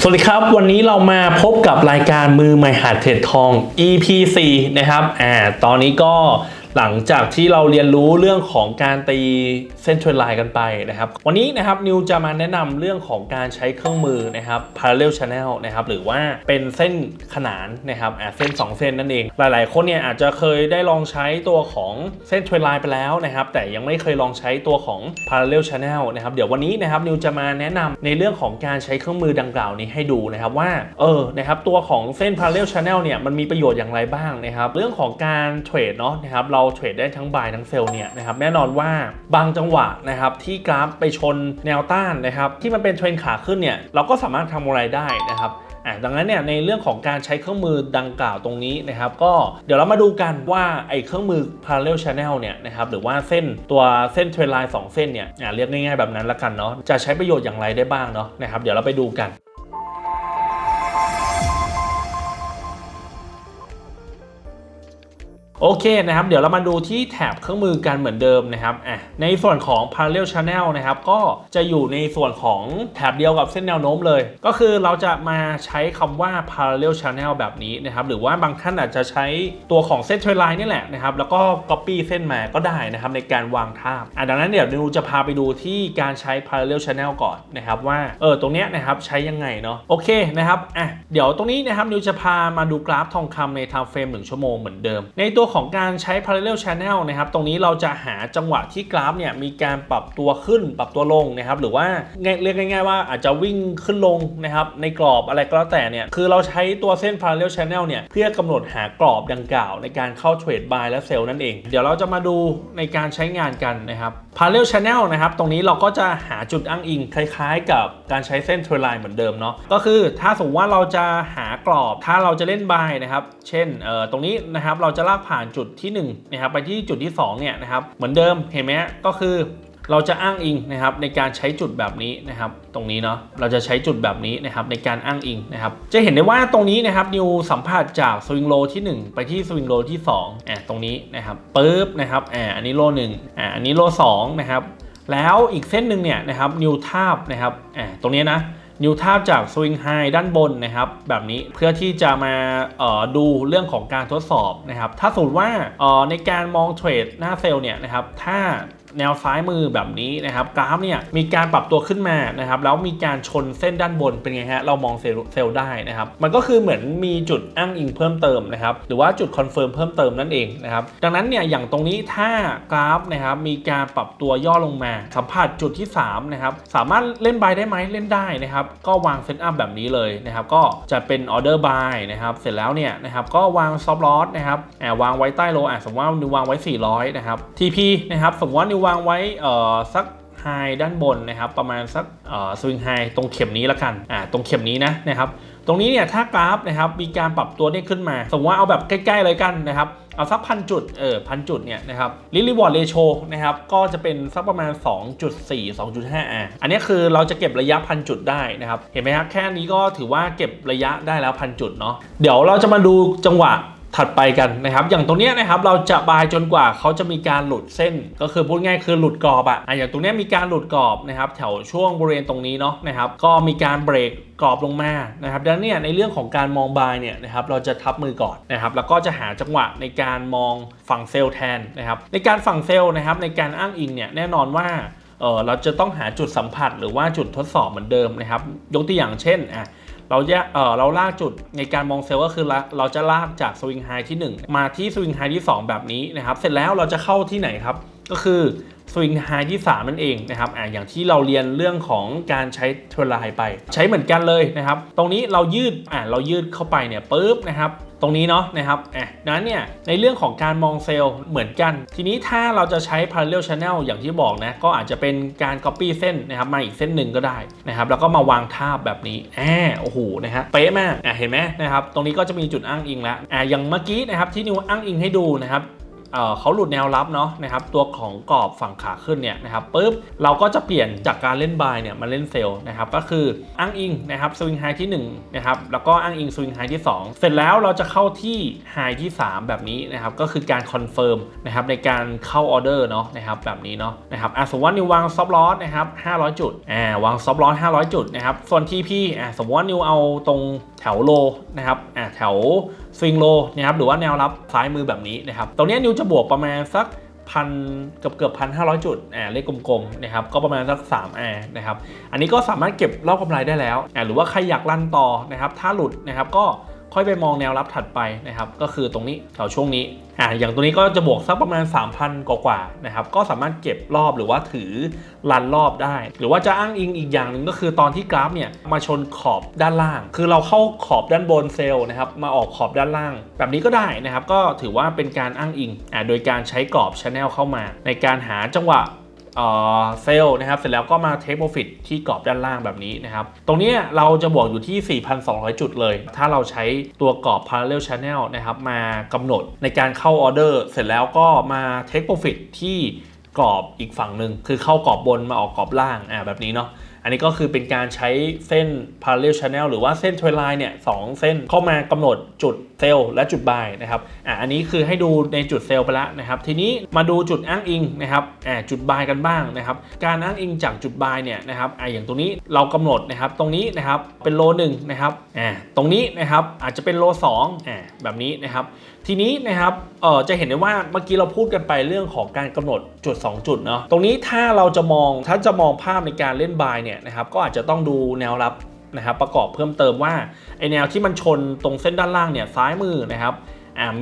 สวัสดีครับ วันนี้เรามาพบกับรายการมือใหม่หัดเทรดทอง EP 4นะครับอ่าตอนนี้ก็ หลังจากที่เราเรียนรู้เรื่องของการตีเส้นเทรนไลน์กันไปนะครับ วันนี้นะครับนิวจะมาแนะนำเรื่องของการใช้เครื่องมือนะครับ parallel channel นะครับหรือว่าเป็นเส้นขนานนะครับอ่าเส้น 2 เส้นนั่นเอง หลาย ๆ คนเนี่ยอาจจะเคยได้ลองใช้ตัวของเส้นเทรนไลน์ไปแล้วนะครับ แต่ยังไม่เคยลองใช้ตัวของ parallel channel นะครับเดี๋ยววันนี้นะครับนิวจะมาแนะนำในเรื่องของการใช้เครื่องมือดังกล่าวนี้ให้ดูนะครับว่าเออนะครับตัวของเส้น parallel channel เนี่ยมันมีประโยชน์อย่างไรบ้างนะครับ เรื่องของการเทรดเนาะนะครับเราเทรดได้ทั้ง buy ทั้ง sell เนี่ยนะครับแน่นอนว่าบางจังหวะนะครับที่กราฟไปชนแนวต้านนะครับที่มันเป็นเทรนขาขึ้นเนี่ยเราก็สามารถทำอะไรได้นะครับอะดังนั้นเนี่ยในเรื่องของการใช้เครื่องมือดังกล่าวตรงนี้นะครับ ก็เดี๋ยวเรามาดูกันว่าไอ้เครื่องมือ parallel channel เนี่ยนะครับหรือว่าเส้นตัวเส้นเทรนไลน์2เส้นเนี่ยอะเรียกง่ายๆแบบนั้นละกันเนาะจะใช้ประโยชน์อย่างไรได้บ้างเนาะนะครับเดี๋ยวเราไปดูกัน โอเคนะครับ เดี๋ยวเรามาดูที่แถบเครื่องมือกันเหมือนเดิมนะครับอะในส่วนของ parallel channel นะครับ ก็จะอยู่ในส่วนของแถบเดียวกับเส้นแนวโน้มเลย ก็คือเราจะมาใช้คำว่า parallel channel แบบนี้นะครับ หรือว่าบางท่านอาจจะใช้ตัวของเส้นเทรนไลน์นี่แหละนะครับ แล้วก็ copy เส้นมาก็ได้นะครับในการวางท่าบอะดังนั้นเดี๋ยวนิวจะพาไปดูที่การใช้ parallel channel ก่อนนะครับว่าเออตรงเนี้ยนะครับใช้ยังไงเนาะโอเคนะครับอะเดี๋ยวตรงนี้นะครับนิวจะพามาดูกราฟทองคำใน time frame 1ชั่วโมงเหมือนเดิม ในตัวของการใช้ parallel channel นะครับ ตรงนี้เราจะหาจังหวะที่กราฟเนี่ยมีการปรับตัวขึ้นปรับตัวลงนะครับ หรือว่าเรียกง่าย ๆ ว่าอาจจะวิ่งขึ้นลงนะครับ ในกรอบอะไรก็แล้วแต่เนี่ย คือเราใช้ตัวเส้น parallel channel เนี่ย เพื่อกำหนดหากรอบดังกล่าว ในการเข้าเทรด buy และ sell นั่นเอง เดี๋ยวเราจะมาดูในการใช้งานกันนะครับ parallel channel นะครับ ตรงนี้เราก็จะหาจุดอ้างอิงคล้าย ๆ กับการใช้เส้น trend line เหมือนเดิมเนาะ ก็คือถ้าสมมติว่าเราจะหากรอบ ถ้าเราจะเล่น buy นะครับ เช่น เอ่อ ตรงนี้นะครับ เราจะลากผ่านจุดที่1นะครับไปที่จุดที่2เนี่ยนะครับเหมือนเดิมเห็นไหมก็คือเราจะอ้างอิงนะครับในการใช้จุดแบบนี้นะครับ ตรงนี้เนาะเราจะใช้จุดแบบนี้นะครับในการอ้างอิงนะครับ จะเห็นได้ว่าตรงนี้นะครับนิวสัมผัสจากสวิงโลที่ 1 ไปที่สวิงโลที่2อะตรงนี้นะครับปึ๊บนะครับอ่าอันนี้โลหนึ่งอ่าอันนี้โลสองนะครับแล้วอีกเส้นหนึ่งเนี่ยนะครับนิวทาบนะครับอ่าตรงนี้นะ นิ้วทาบจากสวิงไฮด้านบนนะครับแบบนี้เพื่อที่จะมาดูเรื่องของการทดสอบนะครับถ้าสมมติว่าในการมองเทรดหน้าเซลล์เนี่ยนะครับถ้าแนวซ้ายมือแบบนี้นะครับกราฟเนี่ยมีการปรับตัวขึ้นมานะครับแล้วมีการชนเส้นด้านบนเป็นไงฮะเรามองเซลล์เซลล์ได้นะครับมันก็คือเหมือนมีจุดอ้างอิงเพิ่มเติมนะครับหรือว่าจุดคอนเฟิร์มเพิ่มเติมนั่นเองนะครับดังนั้นเนี่ยอย่างตรงนี้ถ้ากราฟนะครับมีการปรับตัวย่อลงมา สัมผัสจุดที่3นะครับสามารถเล่นบายได้ไหมเล่นได้นะครับก็วางเซตอัพแบบนี้เลยนะครับก็จะเป็นออเดอร์บายนะครับเสร็จแล้วเนี่ยนะครับก็วางซอฟต์ลอสนะครับแอบวางไว้ใต้โลอะสมมติว่านิววางไว้ 400นะครับ TP นะครับสมมติว่านิววางไว้เอ่อสักไฮด้านบนนะครับประมาณสักสวิงไฮตรงเข็มนี้ละกันอ่าตรงเข็มนี้นะนะครับ ตรงนี้เนี่ยถ้ากราฟนะครับมีการปรับตัวได้ขึ้นมา สมมติว่าเอาแบบใกล้ๆเลยกันนะครับเอาสักพันจุดเออพันจุดเนี่ยนะครับลิลิวอร์ดเรโชนะครับก็จะเป็นสักประมาณ 2.4 2.5อะอันนี้คือเราจะเก็บระยะพันจุดได้นะครับเห็นไหมครับแค่นี้ก็ถือว่าเก็บระยะได้แล้วพันจุดเนาะเดี๋ยวเราจะมาดูจังหวะ ถัดไปกันนะครับ อย่างตรงเนี้ยนะครับเราจะบายจนกว่าเขาจะมีการหลุดเส้น ก็คือพูดง่ายคือหลุดกรอบอะอะอย่างตรงเนี้ยมีการหลุดกรอบนะครับแถวช่วงบริเวณตรงนี้เนาะนะครับก็มีการเบรกกรอบลงมานะครับดังนั้นเนี่ยในเรื่องของการมองบายเนี่ยนะครับเราจะทับมือก่อนนะครับแล้วก็จะหาจังหวะในการมองฝั่งเซลล์แทนนะครับในการฝั่งเซลล์นะครับในการอ้างอิงเนี่ยแน่นอนว่าเออเราจะต้องหาจุดสัมผัสหรือว่าจุดทดสอบเหมือนเดิมนะครับยกตัวอย่างเช่นอะ เราแยกเออเราลากจุดในการมองเซลล์ก็คือเราจะลากจากสวิงไฮที่ 1 มาที่สวิงไฮที่ 2 แบบนี้นะครับ เสร็จแล้วเราจะเข้าที่ไหนครับ ก็คือสวิงไฮที่3นั่นเองนะครับอะอย่างที่เราเรียนเรื่องของการใช้เทรลไลไป ใช้เหมือนกันเลยนะครับ ตรงนี้เรายืดอะเรายืดเข้าไปเนี่ยปุ๊บนะครับ ตรงนี้เนาะนะครับอะนั้นเนี่ยในเรื่องของการมองเซลล์เหมือนกัน ทีนี้ถ้าเราจะใช้ parallel channel อย่างที่บอกนะก็อาจจะเป็นการ copy เส้นนะครับมาอีกเส้นหนึ่งก็ได้นะครับ แล้วก็มาวางทาบแบบนี้แอบโอ้โหนะฮะเป๊ะมากอะเห็นไหมนะครับ ตรงนี้ก็จะมีจุดอ้างอิงแล้วอะอย่างเมื่อกี้นะครับที่นิวอ้างอิงให้ดูนะครับ เเขาหลุดแนวรับเนาะนะครับตัวของกรอบฝั่งขาขึ้นเนี่ยนะครับปุ๊บเราก็จะเปลี่ยนจากการเล่นบายเนี่ยมาเล่นเซลล์นะครับก็คืออ้างอิงนะครับสวิงไฮที่1นะครับแล้วก็อ้างอิงสวิงไฮที่ 2 เสร็จแล้วเราจะเข้าที่ไฮที่ 3 แบบนี้นะครับก็คือการคอนเฟิร์มนะครับในการเข้าออเดอร์เนาะนะครับแบบนี้เนาะนะครับอะสมมติว่านิววางซับลอสนะครับ500 จุดอ่าวางซับลอส500 จุดนะครับส่วน TP อะสมมติว่านิวเอาตรง วโลนะครับอะแถวสวิงโลนะครับหรือว่าแนวรับซ้ายมือแบบนี้นะครับตรงนี้นิวจะบวกประมาณสักพันเกือบเกือบพันห้าร้อยจุดอ่าเลขกลมๆนะครับก็ประมาณสัก3อ่านะครับอันนี้ก็สามารถเก็บรอบกำไรได้แล้วอ่าหรือว่าใครอยากลั่นต่อนะครับถ้าหลุดนะครับก็ ค่อยไปมองแนวรับถัดไปนะครับก็คือตรงนี้แถวช่วงนี้อ่าอย่างตัวนี้ก็จะบวกสักประมาณ 3,000 กว่าๆนะครับก็สามารถเก็บรอบหรือว่าถือรันรอบได้ หรือว่าจะอ้างอิงอีกอย่างหนึ่งก็คือตอนที่กราฟเนี่ยมาชนขอบด้านล่าง คือเราเข้าขอบด้านบนเซลล์นะครับมาออกขอบด้านล่าง แบบนี้ก็ได้นะครับก็ถือว่าเป็นการอ้างอิงอ่าโดยการใช้กรอบชแนลเข้ามา ในการหาจังหวะ เซลล์นะครับ เสร็จแล้วก็มาเทคโปรฟิตที่กรอบด้านล่างแบบนี้นะครับ ตรงนี้เราจะบวกอยู่ที่ 4,200 จุดเลย ถ้าเราใช้ตัวกรอบ parallel channel นะครับ มากำหนดในการเข้าออเดอร์ เสร็จแล้วก็มาเทคโปรฟิตที่กรอบอีกฝั่งหนึ่งคือเข้ากรอบบนมาออกกรอบล่างอ่าแบบนี้เนาะ อันนี้ก็คือเป็นการใช้เส้น parallel channel หรือว่าเส้น trend line เนี่ยสองเส้นเข้ามากำหนดจุดเซลล์และจุดบายนะครับอะอันนี้คือให้ดูในจุดเซลล์ไปแล้วนะครับ ทีนี้มาดูจุดอ้างอิงนะครับอะจุดบายกันบ้างนะครับ การอ้างอิงจากจุดบายเนี่ยนะครับอะอย่างตรงนี้เรากำหนดนะครับ ตรงนี้นะครับเป็นโลหนึ่งนะครับอะตรงนี้นะครับอาจจะเป็นโลสองอะแบบนี้นะครับ ทีนี้นะครับเออจะเห็นได้ว่าเมื่อกี้เราพูดกันไปเรื่องของการกำหนดจุด 2 จุดเนาะตรงนี้ถ้าเราจะมองถ้าจะมองภาพในการเล่นบายเนี่ยนะครับก็อาจจะต้องดูแนวรับนะครับประกอบเพิ่มเติมว่าไอแนวที่มันชนตรงเส้นด้านล่างเนี่ยซ้ายมือนะครับ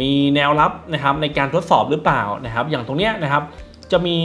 มีแนวรับนะครับในการทดสอบหรือเปล่านะครับ อย่างตรงเนี้ยนะครับจะมี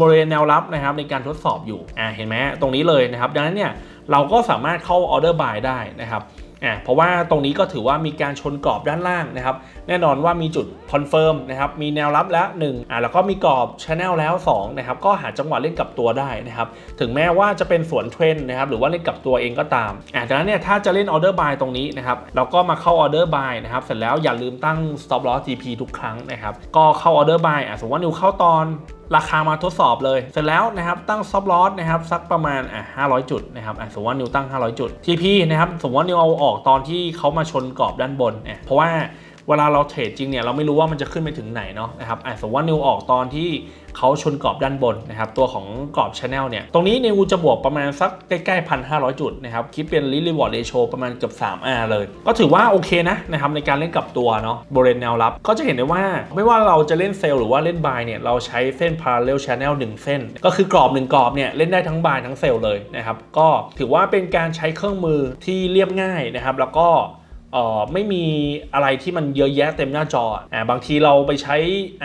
บริเวณแนวรับนะครับในการทดสอบอยู่อ่าเห็นไหมตรงนี้เลยนะครับ ดังนั้นเนี่ยเราก็สามารถเข้าออเดอร์บายได้นะครับ อ่าเพราะว่าตรงนี้ก็ถือว่ามีการชนกรอบด้านล่างนะครับแน่นอนว่ามีจุดคอนเฟิร์มนะครับมีแนวรับแล้ว1อ่าแล้วก็มีกรอบชแนลแล้ว2นะครับก็หาจังหวะเล่นกลับตัวได้นะครับถึงแม้ว่าจะเป็นสวนเทรนด์นะครับหรือว่าเล่นกลับตัวเองก็ตามอ่าดังนั้นเนี่ยถ้าจะเล่นออเดอร์บายตรงนี้นะครับเราก็มาเข้าออเดอร์บายนะครับเสร็จแล้วอย่าลืมตั้ง stop loss TP ทุกครั้งนะครับก็เข้าออเดอร์บายอะสมมติว่านิวเข้าตอน ราคามาทดสอบเลย เสร็จแล้วนะครับตั้งซับลอสนะครับสักประมาณอะ500 จุดนะครับอะสมมติว่านิวตั้ง 500 จุด TP นะครับสมมติว่านิวเอาออกตอนที่เขามาชนกรอบด้านบนเนี่ยเพราะว่าเวลาเราเทรดจริงเนี่ยเราไม่รู้ว่ามันจะขึ้นไปถึงไหนเนาะนะครับอะสมมติว่านิวออกตอนที่ เขาชนกรอบด้านบนนะครับตัวของกรอบชแนลเนี่ยตรงนี้นิวจะบวกประมาณสักใกล้ๆพันห้าจุดนะครับคิดเป็น r ิ r วอร์ดเรโชประมาณเกือบ 3R เลย ก็ถือว่าโอเคนะนะครับในการเล่นกับตัวเนาะบริเวณแนวรับ ก็จะเห็นได้ว่าไม่ว่าเราจะเล่นเซลล์หรือว่าเล่นบายเนี่ยเราใช้เส้น parallel channel 1 เส้น ก็คือกรอบ 1 กรอบเนี่ยเล่นได้ทั้งบายทั้งเซลล์เลยนะครับก็ถือว่าเป็นการใช้เครื่องมือที่เรียบง่ายนะครับแล้วก็ ออไม่มีอะไรที่มันเยอะแยะเต็มหน้าจออ่าบางทีเราไปใช้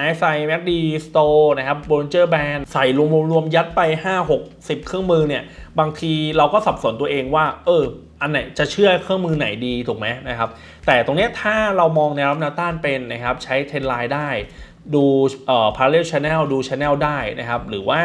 i ไซ Mac D Store นะครับ Bollinger Band ใส่รวมๆยัดไป 5 6 10 เครื่องมือเนี่ย บางทีเราก็สับสนตัวเองว่า เออ อันไหนจะเชื่อเครื่องมือไหนดีถูกไหมนะครับ แต่ตรงนี้ถ้าเรามองแนวรับแนวต้านเป็นนะครับ ใช้เทรนไลน์ได้ ดูเอ่อ parallel channel ดู channel ได้นะครับ หรือว่า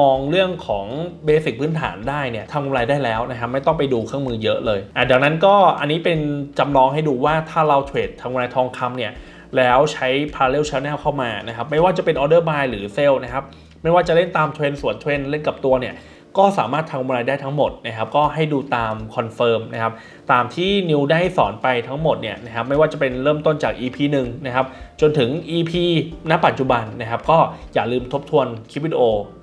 มองเรื่องของเบสิกพื้นฐานได้เนี่ยทำกำไรได้แล้วนะครับ ไม่ต้องไปดูเครื่องมือเยอะเลยอะดังนั้นก็อันนี้เป็นจำลองให้ดูว่าถ้าเราเทรดทำกำไรทองคำเนี่ย แล้วใช้ parallel channel เข้ามานะครับ ไม่ว่าจะเป็น order buy หรือ sell นะครับ ไม่ว่าจะเล่นตามเทรนสวนเทรนเล่นกับตัวเนี่ย ก็สามารถทำกำไรได้ทั้งหมดนะครับก็ให้ดูตามคอนเฟิร์มนะครับตามที่นิวได้สอนไปทั้งหมดเนี่ยนะครับไม่ว่าจะเป็นเริ่มต้นจาก EP 1นะครับจนถึง EP ณปัจจุบันนะครับก็อย่าลืมทบทวนคลิปวิดีโอ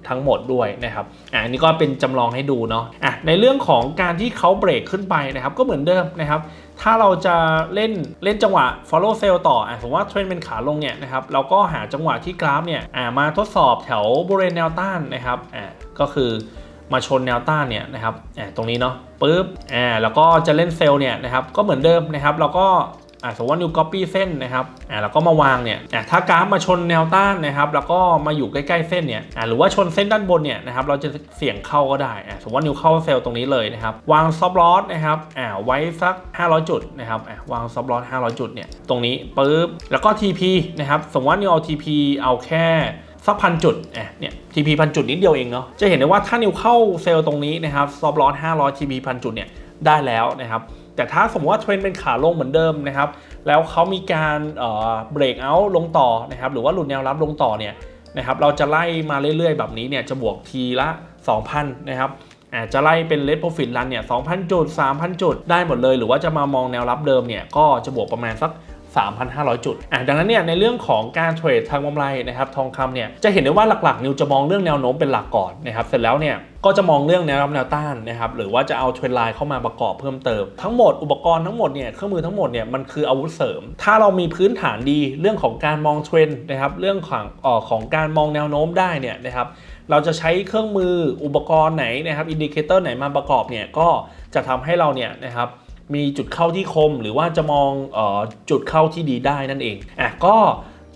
ทั้งหมดด้วยนะครับอ่าอันนี้ก็เป็นจำลองให้ดูเนาะอะในเรื่องของการที่เขาเบรกขึ้นไปนะครับก็เหมือนเดิมนะครับถ้าเราจะเล่นเล่นจังหวะ follow sell ต่ออะสมมติว่าเทรนเป็นขาลงเนี่ยนะครับเราก็หาจังหวะที่กราฟเนี่ยอ่ามาทดสอบแถวบริเวณแนวต้านนะครับอ่าก็คือ มาชนแนวต้านเนี่ยนะครับอ่าตรงนี้เนาะปุ๊บอ่าแล้วก็จะเล่นเซลล์เนี่ยนะครับก็เหมือนเดิมนะครับเราก็อ่าสมมติว่า new copy เส้นนะครับอ่าแล้วก็มาวางเนี่ยอ่าถ้ากราฟมาชนแนวต้านนะครับ แล้วก็มาอยู่ใกล้ๆเส้นเนี่ยอ่าหรือว่าชนเส้นด้านบนเนี่ยนะครับเราจะเสี่ยงเข้าก็ได้อ่าสมมติว่า new เข้าเซลล์ตรงนี้เลยนะครับ วาง stop loss นะครับอ่าไว้สัก 500 จุดนะครับอ่าวาง stop loss 500 จุดเนี่ยตรงนี้ปุ๊บแล้วก็ TP นะครับสมมติว่า new เอา TP เอาแค่ สักพันจุดเนี่ย TP พันจุดนิดเดียวเองเนาะ จะเห็นได้ว่าถ้านิวเข้าเซลล์ตรงนี้นะครับ stop loss 500 TP พันจุดเนี่ยได้แล้วนะครับ แต่ถ้าสมมติว่าเทรนเป็นขาลงเหมือนเดิมนะครับ แล้วเขามีการเบรกเอาท์ลงต่อนะครับ หรือว่าหลุดแนวรับลงต่อเนี่ยนะครับ เราจะไล่มาเรื่อยๆ แบบนี้เนี่ยจะบวกทีละ 2,000 นะครับอาจจะไล่เป็น Red Profit Run เนี่ย2,000 จุด 3,000 จุดได้หมดเลย หรือว่าจะมามองแนวรับเดิมเนี่ยก็จะบวกประมาณสัก 3,500 จุดอะดังนั้นเนี่ยในเรื่องของการเทรดทางกำไรนะครับทองคำเนี่ยจะเห็นได้ว่าหลักๆนิวจะมองเรื่องแนวโน้มเป็นหลักก่อนนะครับเสร็จแล้วเนี่ยก็จะมองเรื่องแนวรับแนวต้านนะครับหรือว่าจะเอาเทรนไลน์เข้ามาประกอบเพิ่มเติม ทั้งหมดอุปกรณ์ทั้งหมดเนี่ยเครื่องมือทั้งหมดเนี่ยมันคืออาวุธเสริม ถ้าเรามีพื้นฐานดีเรื่องของการมองเทรนด์นะครับเรื่องของออของการมองแนวโน้มได้เนี่ยนะครับเราจะใช้เครื่องมืออุปกรณ์ไหนนะครับอินดิเคเตอร์ไหนมาประกอบเนี่ยก็จะทำให้เราเนี่ยนะครับ มีจุดเข้าที่คมหรือว่าจะมองออจุดเข้าที่ดีได้นั่นเองอะก็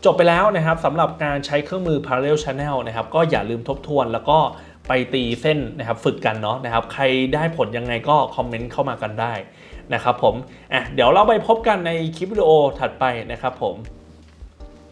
จบไปแล้วนะครับสำหรับการใช้เครื่องมือ Parallel Channel นะครับก็อย่าลืมทบทวนแล้วก็ไปตีเส้นนะครับฝึกกันเนาะนะครับใครได้ผลยังไงก็คอมเมนต์เข้ามากันได้นะครับผมอะเดี๋ยวเราไปพบกันในคลิปวิดีโอถัดไปนะครับผม